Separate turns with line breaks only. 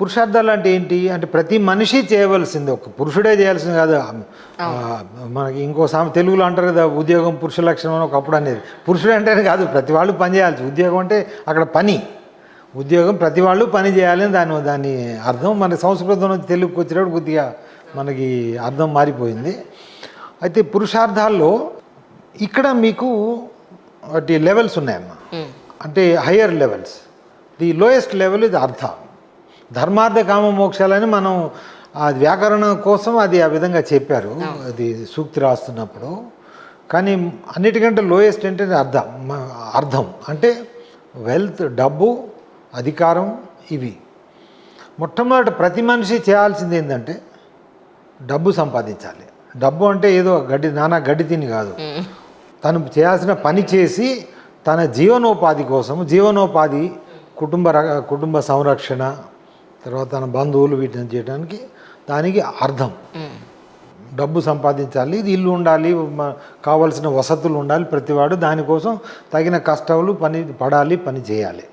పురుషార్థాలు అంటే ఏంటి? అంటే ప్రతి మనిషి చేయవలసింది ఒక పురుషుడే చేయాల్సింది కాదు. మనకి ఇంకో సామె తెలుగులో అంటారు కదా ఉద్యోగం పురుష లక్షణం అని ఒకప్పుడు అనేది. పురుషుడు అంటేనే కాదు ప్రతి వాళ్ళు పని చేయాల్సి ఉద్యోగం అంటే అక్కడ పని. ఉద్యోగం ప్రతి వాళ్ళు పని చేయాలని దాని దాని అర్థం మన సంస్కృతం నుంచి తెలుగుకి వచ్చినప్పుడు కొద్దిగా మనకి అర్థం మారిపోయింది. అయితే పురుషార్థాల్లో ఇక్కడ మీకు వాటి లెవెల్స్ ఉన్నాయమ్మా. అంటే higher levels. The lowest level ఇది అర్థ. ధర్మార్థ కామ మోక్షాలని మనం ఆ వ్యాకరణం కోసం అది ఆ విధంగా చెప్పారు. అది సూక్తి రాస్తున్నప్పుడు. కానీ అన్నిటికంటే లోయెస్ట్ అంటే అర్థం అర్థం. అంటే వెల్త్ డబ్బు అధికారం ఇవి. మొట్టమొదటి ప్రతి మనిషి చేయాల్సింది ఏంటంటే డబ్బు సంపాదించాలి. డబ్బు అంటే ఏదో గడ్డి నానా గడ్డి తిని కాదు. తను చేయాల్సిన పని చేసి తన జీవనోపాధి కోసం జీవనోపాధి కుటుంబ ర- కుటుంబ సంరక్షణ తర్వాత తన బంధువులు వీటిని చేయడానికి దానికి అర్థం. డబ్బు సంపాదించాలి ఇది ఇల్లు ఉండాలి కావలసిన వసతులు ఉండాలి ప్రతివాడు దానికోసం తగిన కష్టాలు పని పడాలి పని చేయాలి.